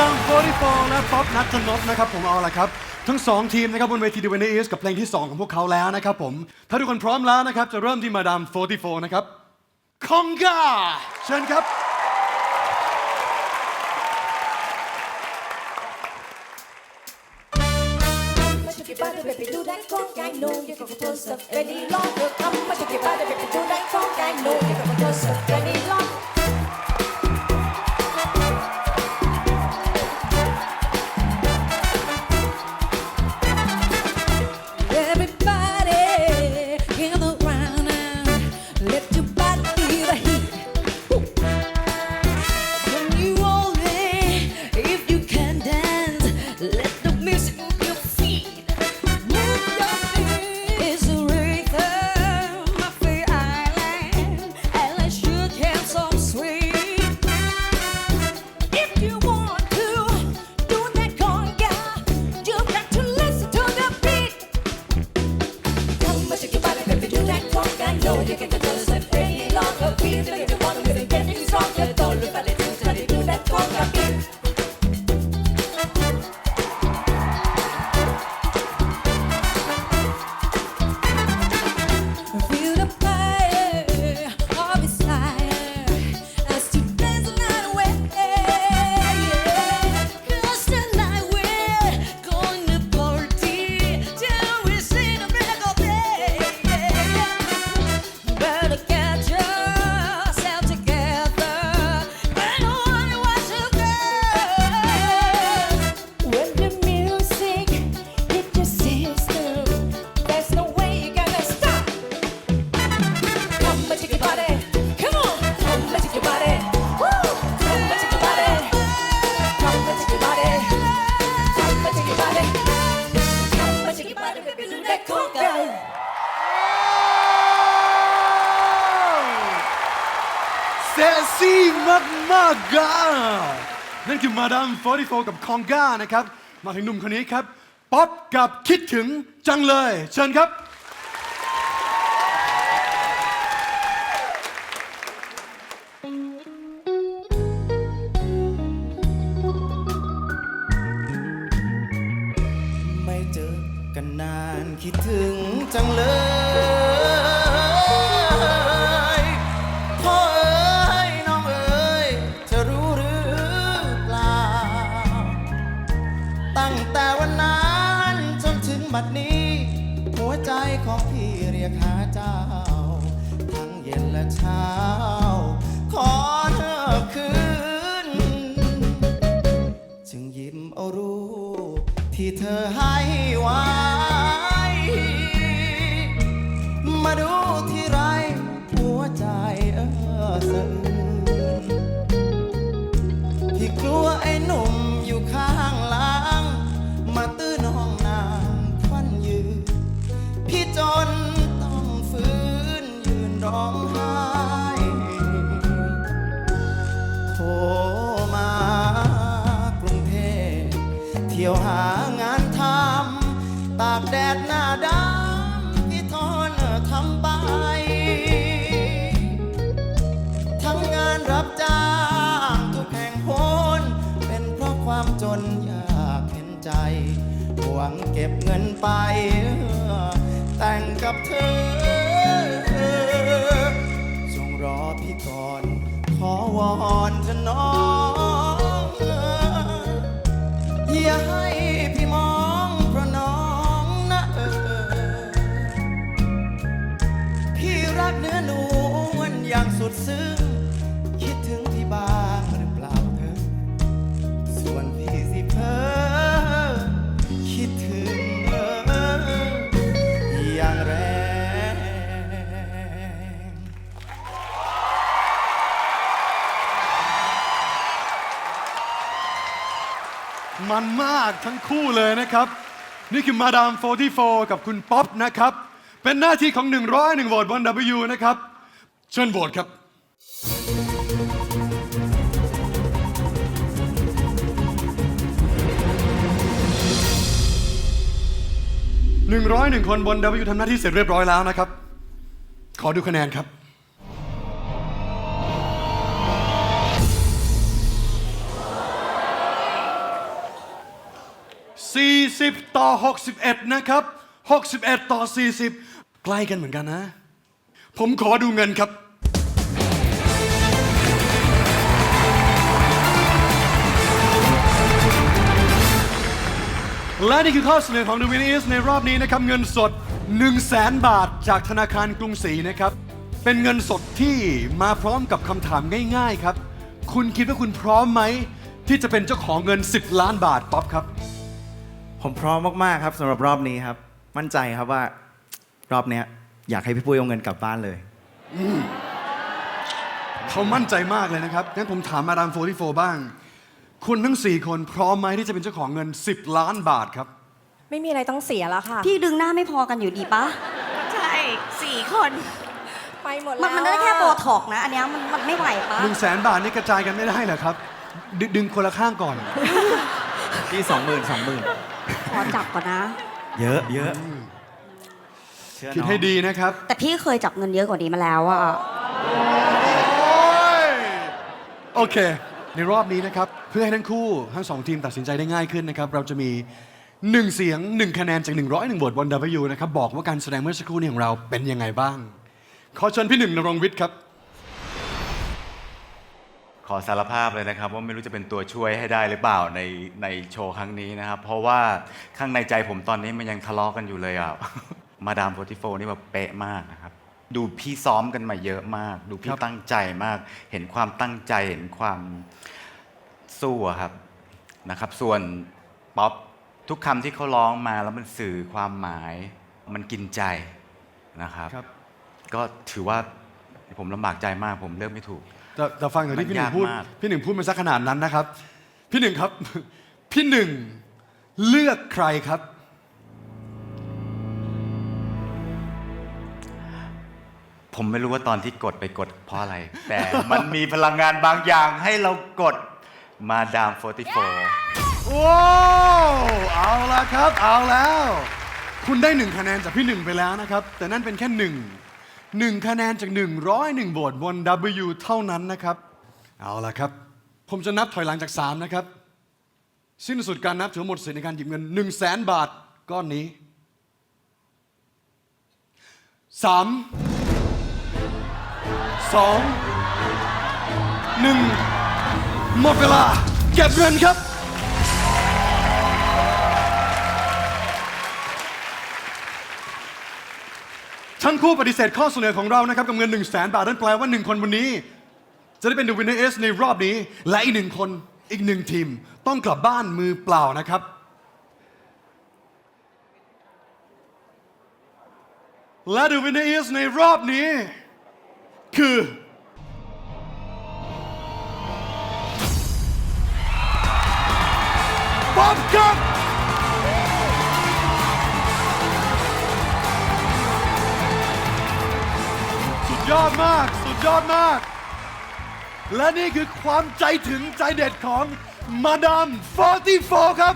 ดัง44และป๊อปนัทชนนนะครับผมเอาละครับ ทั้งสองทีมนะครับบนเวทีดีเวนเอสกับเพลงที่ 2 ของพวกเขาแล้วนะครับผม ถ้าทุกคนพร้อมแล้วนะครับ จะเริ่มที่มาดาม44 นะครับคองกาเชิญครับ Much of your body, baby, do that conk. I know you can close up any longer. Come, much of your body, baby, do that conk. I know you. ซ็กซี่มากมากกานั่นคือมาดาม44กับคองกานะครับ มาถึงหนุ่มคนนี้ครับ ป๊อปกับคิดถึงจังเลย เชิญครับ และเช้าขอเธอคืน จึงยิ้มเอารูปที่เธอให้ไว้ มากรุงเทพเที่ยวหางานทำตากแดดหน้าดำพี่ทอนทำไป ทั้งงานรับจ้างทุกแห่งโหนเป็นเพราะความจนอยากเห็นใจหวังเก็บเงินไป แต่งกับเธอจงรอพี่ก่อน ขอวอนเธอน้องอย่าให้พี่มองเพราะน้องนะเออพี่รักเนื้อนวลอย่างสุดซึ้ง มันมากทั้งคู่เลยนะครับ นี่คือมาดาม 44 กับคุณป๊อปนะครับ เป็นหน้าที่ของ 101โหวตบน W นะครับ เชิญโหวตครับ 101 คนบน W ทำหน้าที่เสร็จเรียบร้อยแล้วนะครับ ขอดูคะแนนครับ 40 ต่อ 61 นะครับ 61 ต่อ 40 ใกล้กันเหมือนกันนะ ผมขอดูเงินครับ และนี่คือข้อเสนอของ The Winners ในรอบนี้นะครับ เงินสด 1 0 0 0 0แบาทจากธนาคารกรุงศรีนะครับ เป็นเงินสดที่มาพร้อมกับคำถามง่าย ๆ ครับ คุณคิดว่าคุณพร้อมไหม ที่จะเป็นเจ้าของเงิน 10 ล้านบาทป๊อปครับ ผมพร้อมมาก ๆ ครับสำหรับรอบนี้ครับ มั่นใจครับว่ารอบเนี้ย อยากให้พี่ปุ้ยเอาเงินกลับบ้านเลย เขามั่นใจมากเลยนะครับ งั้นผมถามมาดาม44บ้าง คุณทั้ง 4 คนพร้อมไหมที่จะเป็นเจ้าของเงิน 10 ล้านบาทครับ ไม่มีอะไรต้องเสียแล้วค่ะ พี่ดึงหน้าไม่พอกันอยู่ดีปะใช่สี่คนไปหมดมัแล้นวมันได้แค่โบอะท็อกนะ อันเนี้ยมันมันไม่ไหวปะ1 0 0 0 0แสนบาทนี่กระจายกันไม่ได้เหรอครับดดึงคนละข้างก่อน พี่สองหมื่นสองหมื่น ขอจับก่อนนะ เยอะเยอะเชื่อคิดน้องให้ดีนะครับแต่พี่เคยจับเงินเยอะกว่านี้มาแล้วอะโอเค ในรอบนี้นะครับ เพื่อให้ทั้งคู่ทั้งสองทีมตัดสินใจได้ง่ายขึ้นนะครับ เราจะมี 1 เสียง 1 คะแนนจาก 101บทบน W นะครับ บอกว่าการแสดงเมื่อสักครู่นี้ของเราเป็นยังไงบ้าง ขอเชิญพี่หนึ่งนรงค์วิทย์ครับ ขอสารภาพเลยนะครับ ว่าไม่รู้จะเป็นตัวช่วยให้ได้หรือเปล่าในในโชว์ครั้งนี้นะครับ เพราะว่าข้างในใจผมตอนนี้มันยังทะเลาะกันอยู่เลยอะ มาดามโฟติโฟนี่แบบเป๊ะมากนะครับ ดูพี่ซ้อมกันมาเยอะมาก ดูพี่ครับตั้งใจมาก เห็นความตั้งใจเห็นความสู้อะครับนะครับ ส่วนป๊อปทุกคำที่เขาร้องมาแล้วมันสื่อความหมาย มันกินใจนะครับ ครับ ก็ถือว่าผมลำบากใจมากผมเลือกไม่ถูก แต่แต่ฟังจากที่พี่หนึ่งพูด มันยากมาก พี่หนึ่งพูดมาสักขนาดนั้นนะครับ พี่หนึ่งครับ พี่หนึ่งเลือกใครครับ ผมไม่รู้ว่าตอนที่กดไปกดเพราะอะไร แต่มันมีพลังงานบางอย่างให้เรากดมาดาม 44ว้าวเอาละครับ เอาแล้ว คุณได้หนึ่งคะแนนจากพี่หนึ่งไปแล้วนะครับ แต่นั่นเป็นแค่หนึ่ง หนึ่งคะแนนจาก 101โหวตบน W เท่านั้นนะครับ เอาละครับ ผมจะนับถอยหลังจาก 3 นะครับ สิ้นสุดการนับถือหมดสิทธิในการหยิบเงิน 1 0 0 0 0แสนบาทก้อนนี้ 3 2 1 หมดเวลา เก็บเงินครับ ทั้งคู่ปฏิเสธข้อเสนอของเรานะครับกับเงิน 1 0 0 0 0แบาทนั่นแปลว่า 1 คนวันนี้ จะได้เป็น The Winner S ในรอบนี้ และอีกหนึ่งคนอีกหนึ่งทีม ต้องกลับบ้านมือเปล่านะครับ และ The Winner S ในรอบนี้ คือ บ๊อบครับ ยอดมาก สุดยอดมาก และนี่คือความใจถึงใจเด็ดของมาดาม44 ครับ